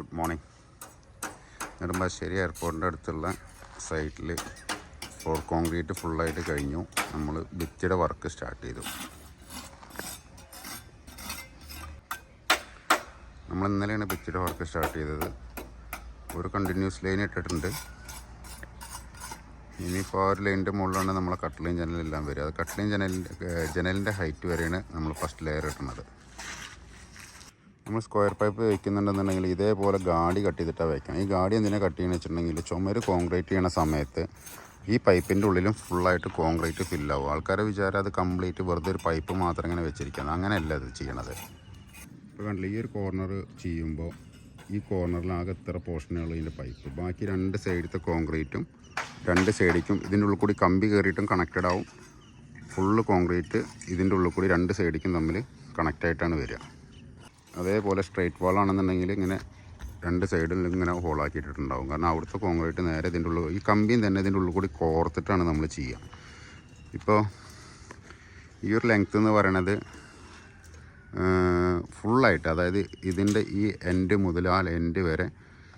Good morning. Nedumbassery എയർപോർട്ടിന്റെ അടുത്തുള്ള സൈറ്റിൽ floor concrete ഫുള്ളായിട്ട് കഴിഞ്ഞു. നമ്മൾ ഭിത്തിയുടെ വർക്ക് സ്റ്റാർട്ട് ചെയ്തു. നമ്മൾ ഇന്നലെയാണ് ഭിത്തിയുടെ വർക്ക് സ്റ്റാർട്ട് ചെയ്തത്. ഒരു കണ്ടിന്യൂസ് ലൈൻ ഇട്ടിട്ടുണ്ട്. ഇനിയിപ്പോൾ ആ ഒരു ലൈനിന്റെ മുകളിലാണ് നമ്മളെ കട്ട്ലൈൻ ജനലെല്ലാം വരിക. അത് കട്ട്ലൈൻ ജനലിന്റെ ജനലിന്റെ ഹൈറ്റ് വരെയാണ് നമ്മൾ ഫസ്റ്റ് ലെയർ ഇട്ടുന്നത് നമ്മൾ സ്ക്വയർ പൈപ്പ് വയ്ക്കുന്നുണ്ടെന്നുണ്ടെങ്കിൽ ഇതേപോലെ ഗാഡി കട്ട് ചെയ്തിട്ടാണ് വയ്ക്കണം ഈ ഗാഡി എന്തിനാണ് കട്ട് ചെയ്യുന്നത് വെച്ചിട്ടുണ്ടെങ്കിൽ ചുമര് കോൺക്രീറ്റ് ചെയ്യണ സമയത്ത് ഈ പൈപ്പിന്റെ ഉള്ളിലും ഫുള്ളായിട്ട് കോൺക്രീറ്റ് ഫില്ലാവും ആൾക്കാരെ വിചാരം അത് കംപ്ലീറ്റ് വെറുതെ ഒരു പൈപ്പ് മാത്രം ഇങ്ങനെ വെച്ചിരിക്കുന്നത് അങ്ങനെയല്ല ഇത് ചെയ്യണത്. ഇപ്പോൾ കണ്ടില്ല ഈ ഒരു കോർണർ ചെയ്യുമ്പോൾ ഈ കോർണറിലാകെ എത്ര പോർഷനുകൾ ഇതിന്റെ പൈപ്പ് ബാക്കി രണ്ട് സൈഡത്തെ കോൺക്രീറ്റും രണ്ട് സൈഡിക്കും ഇതിന്റെ ഉള്ളിൽ കൂടി കമ്പി കയറിയിട്ടും കണക്റ്റഡ് ആവും. ഫുള്ള് കോൺക്രീറ്റ് ഇതിന്റെ ഉള്ളിൽ കൂടി രണ്ട് സൈഡിക്കും തമ്മിൽ കണക്റ്റായിട്ടാണ് വരിക. അതേപോലെ സ്ട്രെയിറ്റ് വാൾ ആണെന്നുണ്ടെങ്കിൽ ഇങ്ങനെ രണ്ട് സൈഡിൽ ഇങ്ങനെ ഹോളാക്കിയിട്ടുണ്ടാവും കാരണം അവിടുത്തെ കോൺക്രീറ്റ് നേരെ ഇതിന്റെ ഉള്ളിൽ ഈ കമ്പിയും തന്നെ ഇതിന്റെ ഉള്ളിൽ കൂടി കോർത്തിട്ടാണ് നമ്മൾ ചെയ്യുക. ഇപ്പോൾ ഈ ഒരു ലെങ്ത്ത് എന്ന് പറയണത് ഫുള്ളായിട്ട് അതായത് ഇതിന്റെ ഈ എൻഡ് മുതൽ ആ എൻഡ് വരെ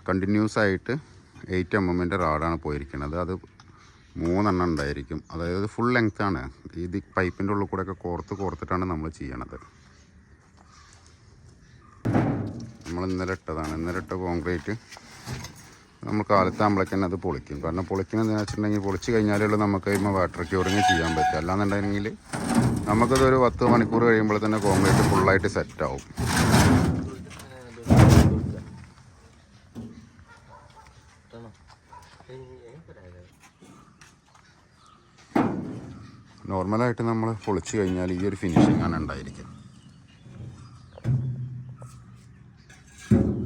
കണ്ടിന്യൂസ് ആയിട്ട് എയ്റ്റ് എം എമ്മിന്റെ റാഡാണ് പോയിരിക്കുന്നത്. അത് മൂന്നെണ്ണം ഉണ്ടായിരിക്കും. അതായത് ഫുൾ ലെങ്ത്താണ് ഇത് പൈപ്പിന്റെ ഉള്ളിൽ കൂടെയൊക്കെ കോർത്ത് കോർത്തിട്ടാണ് നമ്മൾ ചെയ്യണത്. നമ്മൾ ഇന്നലെ ഇട്ടതാണ്. ഇന്നലെ ഇട്ട കോൺക്രീറ്റ് നമ്മൾ കാലത്താകുമ്പോഴേക്ക് തന്നെ അത് പൊളിക്കും. കാരണം എന്താ വെച്ചിട്ടുണ്ടെങ്കിൽ പൊളിച്ച് കഴിഞ്ഞാലേ ഉള്ളൂ നമുക്ക് കഴിയുമ്പോൾ വാട്ടർ ക്യൂറിങ് ചെയ്യാൻ പറ്റും അല്ലാന്നുണ്ടെങ്കിൽ നമുക്കതൊരു പത്ത് മണിക്കൂർ കഴിയുമ്പോൾ തന്നെ കോൺക്രീറ്റ് ഫുള്ളായിട്ട് സെറ്റ് ആവും. നോർമലായിട്ട് നമ്മൾ പൊളിച്ച് കഴിഞ്ഞാൽ ഈ ഒരു ഫിനിഷിംഗ് ആണ് ഉണ്ടായിരിക്കുക Thank you.